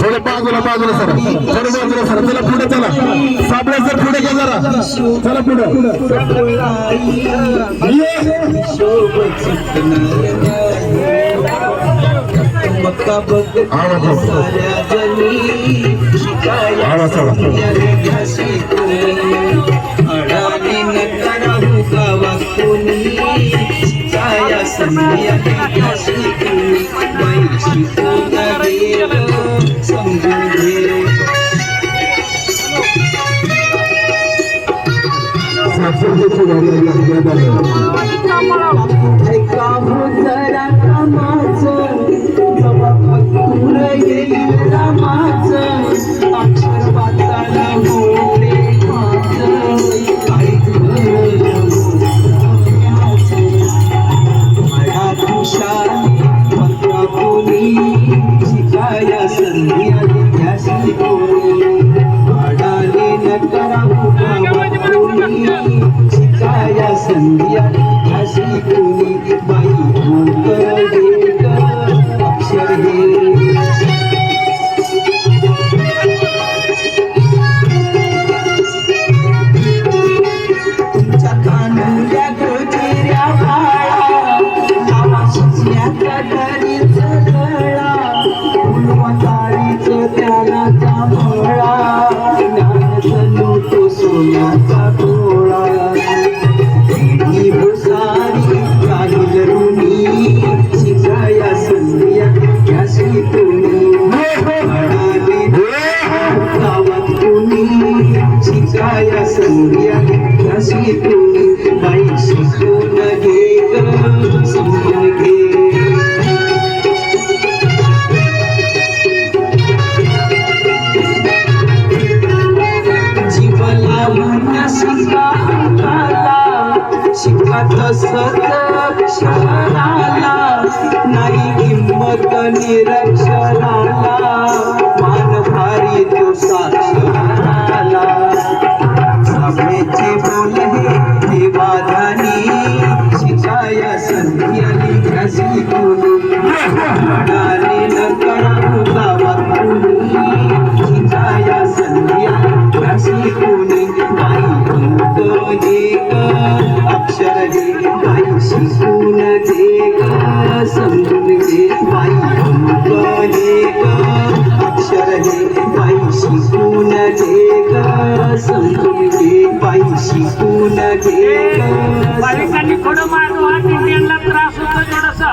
थोडे बाजूला बाजूला सर थोडे बाजूला सर. चला पुढे चला. साबळे सर पुढे घ्या जरा. चला पुढे. का बघ साऱ्या जणी शिकाया आवाज चला. अडाणी गावा कोणी संध्या समजून घे ऐका हो जरा कामाचं शिकाया संधी आली त्या बाई ज्ञान तो सोन्याचा डोळा ही भुसारी राहील ऋणी शिकाया संध्या त्या शिकवणी अडाले गावात कोणी शिकाया संध्या त्या शिकवणी बाई शिकवून घे शिका तसत क्षराला नाही किंमत निरक्षणाला अक्षर हे बाई शिकून घे ग समजून घे बाई अंक अक्षर हे बाई शिकून घे ग समजून घे बाई शिकून बालिकांनी थोडं मागं वाट इंडियनला त्रास होतो थोडासा.